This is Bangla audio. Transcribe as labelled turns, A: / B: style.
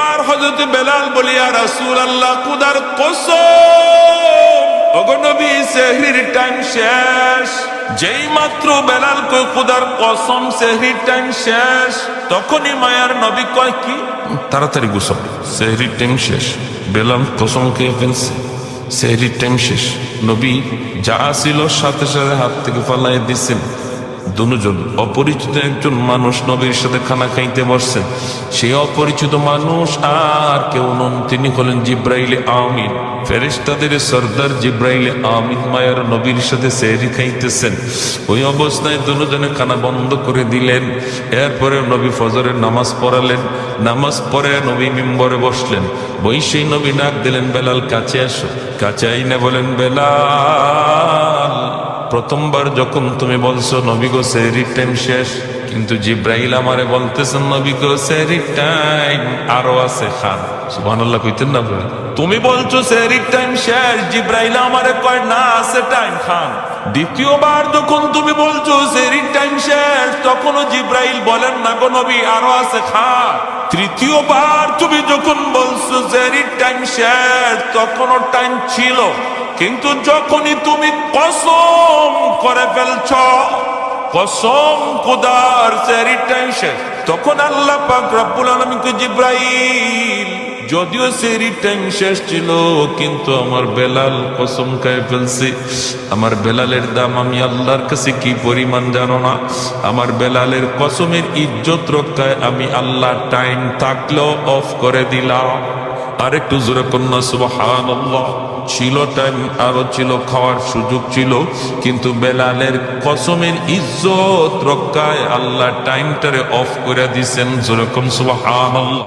A: এবার হজরত বেলাল বলিয়া রাসূল আল্লাহ কুদার টাইম শেষ। তখনই মায়ার নবী কয়, কি? তাড়াতাড়ি শেষ। কসম শেষ। নবী যা ছিল সাথে সাথে হাত থেকে ফালাই দিচ্ছেন দুজন অপরিচিত একজন মানুষ নবীর সাথে খানা খাইতে বসছেন সেই অপরিচিত মানুষ আর কেউ নন, তিনি হলেন জিব্রাইলে আমিন। ফেরেশতাদের সর্দার জিব্রাইলে আমিন মায়ার নবীর সাথে সেহরি খাইতেছেন। ওই অবস্থায় দুজনে খানা বন্ধ করে দিলেন। এরপরে নবী ফজরের নামাজ পড়ালেন। নামাজ পড়ে নবী মিম্বরে বসলেন। সেই নবী ডাক দিলেন, বেলাল, কাছে আসো কাছে আইনে বলেন, বেলাল। প্রথমবার যখন তুমি বলছো, নবী গো সেহরির টাইম শেষ, কিন্তু জিব্রাইল আমারে বলতেছেন, নবী গো সেহরির টাইম আরও আছে, খান। সুবহানাল্লাহ, কইতেন না? তুমি বলছো সেহরির টাইম শেষ, জিব্রাইল আমারে কয়, না, আছে টাইম খান। দ্বিতীয়বার যখন তুমি বলছো সেহরির টাইম শেষ, তখনও জিব্রাইল বলেন, না গো, নবী, আরও আছে, খান। তৃতীয়বার তুমি যখন বলছো সেহরির টাইম শেষ, তখনও টাইম ছিল। কিন্তু যখনই তুমি কসম করে ফেলছ, কসম সেরি শেষ তখন আল্লাহ পাক রব্বুল জিব্রাইল, যদিও সেরি টাইম শেষ ছিল, কিন্তু আমার বেলাল কসম খায় ফেলছি। আমার বেলালের দাম আমি আল্লাহর কাছে কি পরিমাণ জানো না? আমার বেলালের কসমের ইজ্জত রক্ষায় আমি আল্লাহ টাইম থাকলেও অফ করে দিলাম। আরেকটু জোরে কন্যা সুবাহান ছিল টাইম আরও ছিল, খাওয়ার সুযোগ ছিল, কিন্তু বেলালের কসমের ইজ্জত রক্ষায় আল্লাহ টাইমটারে অফ করে দিছেন যেরকম সুবহান